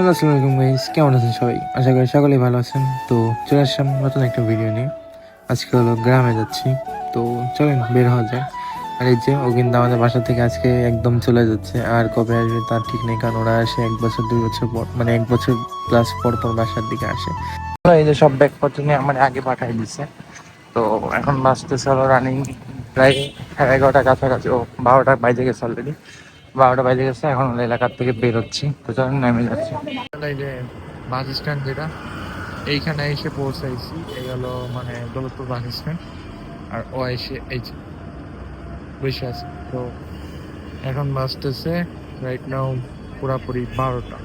Hello আলাইকুম guys কেমন আছেন সবাই? আশা করি সকলেই ভালো আছেন। তো চলে আসলাম নতুন একটা ভিডিও নিয়ে। আজকে হলো গ্রামে যাচ্ছি। তো চলেন, বের হওয়া যায় আর এই যে ও কিন্তু আমাদের বাসা থেকে আজকে একদম চলে যাচ্ছে। আর কবে আসবে তার ঠিক নেই, কারণ ওরা আসে এক বছর, দুই বছর পর মানে এক বছর প্লাস পর পর বাসার দিকে আসে। এই যে সব ব্যাগপত্র নিয়ে আমার আগে পাঠাই দিচ্ছে তো এখন বাসতেছে চলো রানিং প্রায় এগারোটা কাছাকাছি, ও বারোটা বাইজে গেছে অলরেডি বারোটা বাজে গেছে এখন এলাকার থেকে বেরোচ্ছি। তো চলেন নেমে যাচ্ছি। বাস স্ট্যান্ড যেটা এইখানে এসে পৌঁছাইছি। এই হলো মানে দৌলতপুর বাস স্ট্যান্ড আর ও এসে এই যে বসে আছে। তো এখন বাসতেছে রাইট নাও পুরাপুরি বারোটা।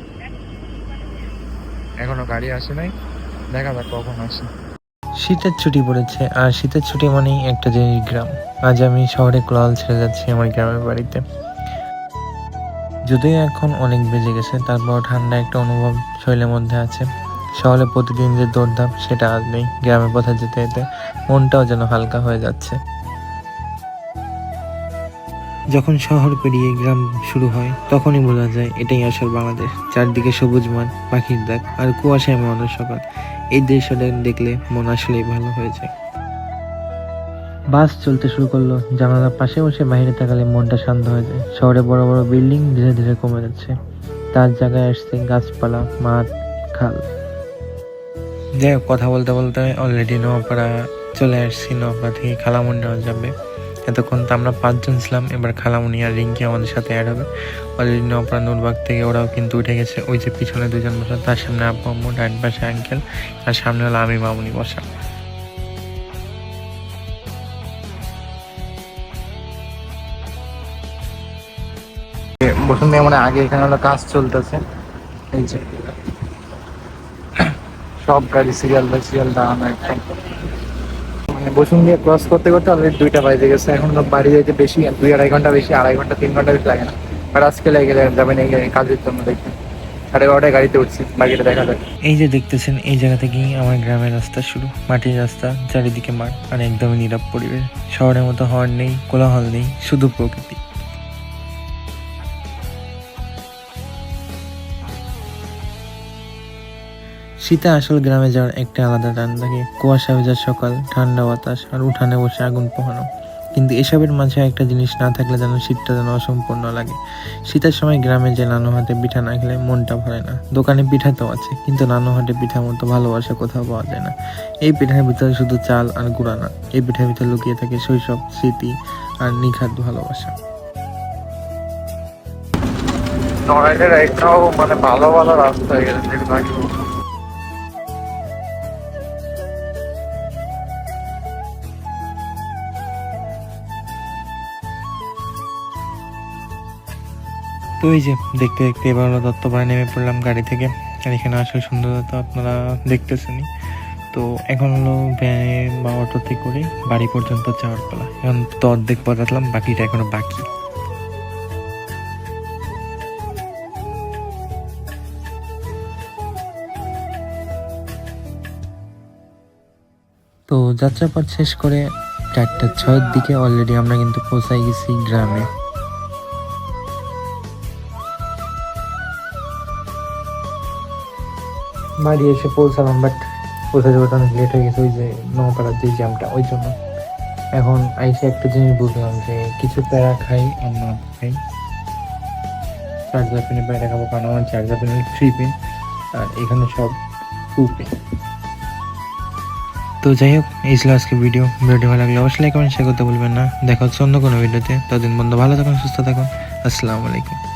এখনও গাড়ি আসে নাই দেখা যাক কখন আসে। শীতের ছুটি পড়েছে আর শীতের ছুটি মানেই একটা জিনিস গ্রাম। আজ আমি শহরে কোলাহল ছেড়ে যাচ্ছি আমার গ্রামের বাড়িতে। যদিও এখন অনেক বেজে গেছে তারপর ঠান্ডা একটা অনুভব শরীরের মধ্যে আছে। শহরে প্রতিদিন যে দৌড়ধাপ, সেটা আজ নেই। গ্রামের পথে যেতে যেতে মনটাও যেন হালকা হয়ে যাচ্ছে। যখন শহর পেরিয়ে গ্রাম শুরু হয়, তখনই বোঝা যায় এটাই আসল বাংলাদেশ। চারদিকে সবুজ মাঠ, পাখির ডাক, আর কুয়াশায় মনের সকাল এই দৃশ্যটা দেখলে মন আসলেই ভালো হয়ে যায়। বাস চলতে শুরু করল। জানালার পাশে বসে বাইরে তাকালে মনটা শান্ত হয়ে যায়। শহরে বড় বড় বিল্ডিং ধীরে ধীরে কমে যাচ্ছে। তার জায়গায় আসছে গাছপালা, মাঠ, খাল। যাই হোক, কথা বলতে বলতে অলরেডি নোয়াপাড়া চলে আসছি। নোয়াপাড়া থেকে খালামুনি নেওয়া যাবে। এতক্ষণ তো আমরা পাঁচজন ছিলাম। এবার খালামুনি আর রিঙ্কি আমাদের সাথে অ্যাড হবে। অলরেডি নোয়াপাড়া নুরবাগ থেকে ওরাও কিন্তু উঠে গেছে। ওই যে পিছনে দুজন বসা, তার সামনে আব্বু, আম্মু ডান পাশে আঙ্কেল আর সামনে হলো আমি, মামুনি, বসা। বসুন্ধরা মানে আগে এখানে হলো কাজ চলতেছে। এই যে। সব গাড়ি সিরিয়াল বাই সিরিয়াল দাঁড়ানো একদম। মানে বসুন্ধরা ক্রস করতে করতে অলরেডি দুইটা বাজে গেছে। এখন বাড়ি যাইতে বেশি, দুই আড়াই ঘণ্টা বেশি, আড়াই ঘণ্টা, তিন ঘণ্টা বেশি লাগে না। আর আজকে লেগে যাবেন এই কাজের জন্য দেখি সাড়ে এগারোটায় গাড়িতে উঠছি, বাকিটা দেখা যাক। এই যে দেখতেছেন, এই জায়গা থেকেই আমার গ্রামের রাস্তা শুরু। মাটির রাস্তা, চারিদিকে মাঠ আর একদমই নীরব পরিবেশ। শহরের মতো হর্ন নেই, কোলাহল নেই, শুধু প্রকৃতি। শীতে আসল গ্রামে যাওয়ার একটা আলাদা টান লাগে কুয়াশা ভেজা সকাল, ঠান্ডা বাতাস আর উঠানে বসে আগুন পোহানো। কিন্তু এসবের মাঝে একটা জিনিস না থাকলে যেন শীতটা যেন অসম্পূর্ণ লাগে। শীতের সময় গ্রামে যে নানু হাতে পিঠা না খেলে মনটা ভরে না। দোকানে পিঠা তো আছে, কিন্তু নানু হাতে পিঠার মতো ভালোবাসা কোথাও পাওয়া যায় না। এই পিঠার ভিতরে শুধু চাল আর গুঁড়া না, এই পিঠার ভিতরে লুকিয়ে থাকে শৈশব, স্মৃতি আর নিখাত ভালোবাসা। নড়াইলের একটাও মানে ভালো ভালো রাস্তা হয়ে গেছে তো এই যে দেখতে দেখতে এবার হলো দত্তপাড়ায় নেমে পড়লাম গাড়ি থেকে। আর এখানে আসলে সুন্দরতা আপনারা দেখতেছেনই। তো এখন হলো ভ্যানে বা অটোতে করে বাড়ি পর্যন্ত যাওয়ার পালা। এখন তো অর্ধেক পথ আসলাম, বাকিটা এখনও বাকি। তো যাত্রাপথ শেষ করে চারটা ছয়ের দিকে অলরেডি আমরা কিন্তু পৌঁছাই গেছি গ্রামে। বাড়ি এসে পৌঁছালাম বাট পৌঁছাতে পৌঁছাতে অনেক লেট হয়ে গেছে, ওই যে নৌপাড়ার যে জ্যামটা ওই জন্য। এখন আইসে একটা জিনিস বুঝলাম যে কিছু প্যারা খাই আর না খাই। চার্জার পিনে প্যারা খাব, কারণ আমার চার্জার পিনে থ্রি পিন আর এখানে সব টু পিন তো যাই হোক, এই ছিল আজকে ভিডিও ভিডিওটি ভালো লাগলে অবশ্যই কমেন্ট শেয়ার করতে ভুলবেন না। দেখা হচ্ছে অন্য কোনো ভিডিওতে ততদিন বন্ধু ভালো থাকুন, সুস্থ থাকুন। আসসালামু আলাইকুম।